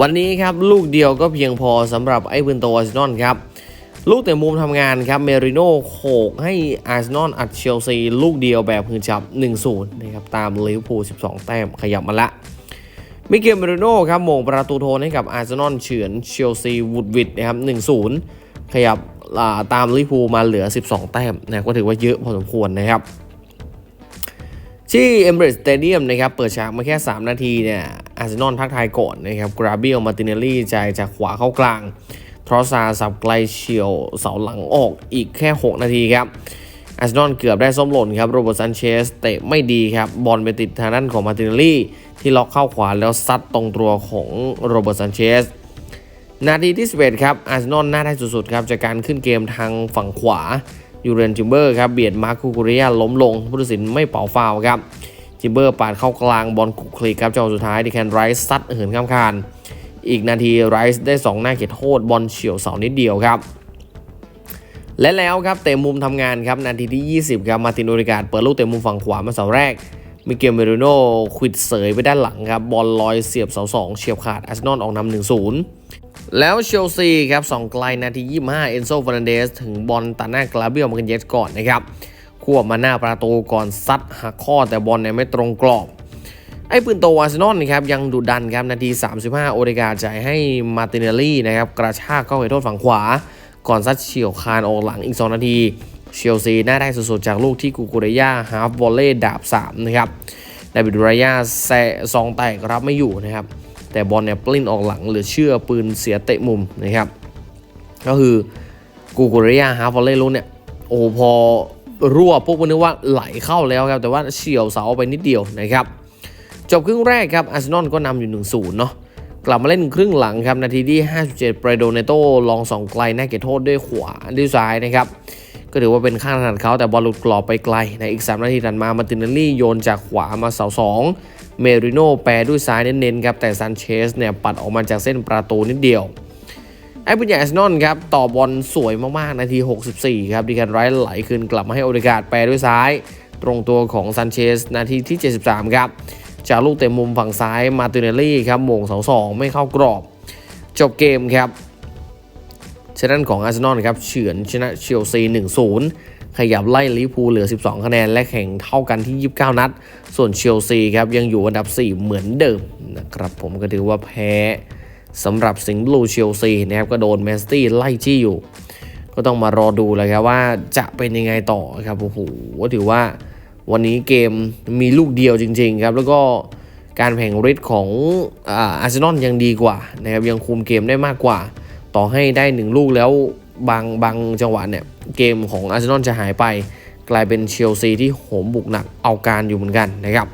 วันนี้ครับลูกเดียวก็เพียงพอสำหรับไอ้ปืนโตอาร์เซนอลครับ ลูกแต่มุมทำงานครับเมริโน่โขกให้อาร์เซนอลอัดเชลซีลูกเดียวแบบหืนจับ 1-0 นะครับตามลิเวอร์พูล 12 แต้มขยับมาละมิเกลเมริโน่ครับมงประตูโทนให้กับอาร์เซนอลเฉือนเชลซีวูดวิดนะครับ 1-0 ขยับาตามลิเวอร์พูลมาเหลือ 12 แต้มนะก็ถือว่าเยอะพอสมควรนะครับที่เอมเบรสสเตเดียมนะครับเปิดฉากมาแค่ 3 นาทีเนี่ย อาร์เซนอลทักทายก่อนนะครับกราเบียลมาติเนลลี่จ่ายจากขวาเข้ากลางทรอซาสับไกลเฉียวเสาหลังออกอีกแค่ 6 นาทีครับอาร์เซนอลเกือบได้ส้มหล่นครับโรเบิร์ตซันเชสเตะไม่ดีครับ บอลไปติดทางด้านของมาติเนลลี่ ที่ล็อกเข้าขวาแล้วซัดตรงตัวของโรเบิร์ตซันเชสนาทีที่ 11 ครับอาร์เซนอลน่าได้สุดๆครับจากการขึ้นเกมทางฝั่งขวายูเรนจิมเบอร์ครับเบียดมาร์คูกุริยาล้มลงผู้ตัดสินไม่เป่าฟาวครับ จิมเบอร์ปาดเข้ากลางบอลคุกคลีครับจังหวะสุดท้ายดิแคนไรส์ซัดเหินข้ามคานอีกนาทีไรส์ได้ 2 หน้าเขตโทษบอลเฉียวเสานิดเดียวครับ และแล้วครับเตะมุมทำงานครับนาทีที่ 20 ครับมาตินโอริกาดเปิดลูกเตะมุมฝั่งขวามาเสาแรกมิเกลเมริโน่ควิดเสยไปด้านหลังครับบอลลอยเสียบเสาสองเฉียบขาดอาร์เซนอลออกนำหนึ่งศูนย์แล้วเชลซีครับสองไกลนาที 25 เอนโซฟ e ร์นันเดส ถึงบอลตัดหน้ากลาเบียลมาเกนเยสก่อนนะครับ ควบมาหน้าประตูก่อนซัดหักข้อแต่บอลเนี่ยไม่ตรงกรอบ ไอ้ปืนโตอาร์เซนอลนะครับยังดุดันครับนาที 35 โอเดกาจ่ายให้มาติเนลลี่นะครับกระชากเข้าไปโทษฝั่งขวา ก่อนซัดเฉียวคานออกหลังอีก 2 นาทีเชลซีน่าได้สุดๆจากลูกที่กูกุรย่าฮาฟวอลเล่ดาบ 3 นะครับดาบิดรายาแซซองแตกรับไม่อยู่นะครับ แต่บอลเนี่ยปลิ้นออกหลังเหลือเชื่อปืนเสียเตะมุมนะครับ ก็คือกูกุรียฮาฟอลเล่ลุ้นเนี่ยโอ้พอ รั่วพวกมันนึกว่าไหลเข้าแล้วครับ แต่ว่าเฉียวเสาไปนิดเดียวนะครับ จบครึ่งแรกครับอาร์เซนอลก็นำอยู่ 1-0 เนาะกลับมาเล่นครึ่งหลังครับ นาทีที่ 57เปรโดเนโตลองสองไกลหน้าเขตโทษด้วยขวาด้วยซ้ายนะครับ ก็ถือว่าเป็นข้างถนัดเขาแต่บอลหลุดกรอบไปไกลในอีก 3 นาทีถัดมามาตินเนลลี่โยนจากขวามาเสาสองเมริโนแปรด้วยซ้ายเน้นๆครับแต่ซันเชสเนี่ยปัดออกมาจากเส้นประตูนิดเดียว ไอ้ปุญญาอาร์เซนอลครับต่อบอลสวยมากๆ นาที 64 ครับดีการไรท์ไหลคืนกลับมาให้โอเดกาดแปรด้วยซ้าย ตรงตัวของซันเชสนาทีที่ 73 ครับ จากลูกเตะมุมฝั่งซ้ายมาติเนลลี่ครับโมง2-2ไม่เข้ากรอบ จบเกมครับชนะของอาร์เซนอลครับเฉือนชนะเชลซี 1-0 ขยับไล่ลิเวอร์พูลเหลือ 12 คะแนน และแข่งเท่ากันที่ 29 นัด ส่วนเชลซีครับยังอยู่อันดับ 4 เหมือนเดิมนะครับผมก็ถือว่าแพ้ สำหรับสิงห์บลูเชลซีนะครับก็โดนแมนซิตี้ไล่จี้อยู่ ก็ต้องมารอดูเลยครับว่าจะเป็นยังไงต่อครับโอ้โหถือว่าวันนี้เกมมีลูกเดียวจริง ๆ ครับ แล้วก็การแข่งฤทธิ์ของอาร์เซนอลยังดีกว่านะครับยังคุมเกมได้มากกว่า ต่อให้ได้หนึ่งลูกแล้วบางบางจังหวะเนี่ยเกมของอาร์เซนอลจะหายไป กลายเป็นเชลซีที่โหมบุกหนักเอาการอยู่เหมือนกันนะครับ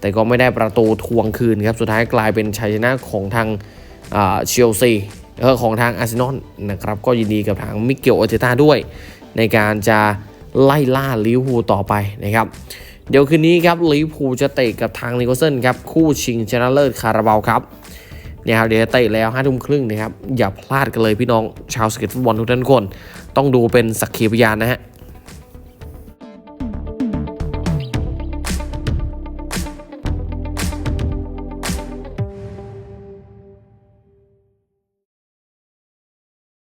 แต่ก็ไม่ได้ประตูทวงคืนครับ สุดท้ายกลายเป็นชัยชนะของทาง เชลซีของทางอาร์เซนอลนะครับก็ยินดีกับทางมิเกลโอเตต้าด้วย ในการจะไล่ล่าลิเวอร์พูลต่อไปนะครับเดี๋ยวคืนนี้ครับลิเวอร์พูลจะเตะกับทางนิโคลเซนครับคู่ชิงชนะเลิศคาราบาวครับเนี่ยครับเดี๋ยวเตะแล้วห้าทุ่มครึ่งนะครับอย่าพลาดกันเลยพี่น้องชาวสเก็ตฟุตบอลทุกท่านคน ต้องดูเป็นสักขีพยานนะฮะ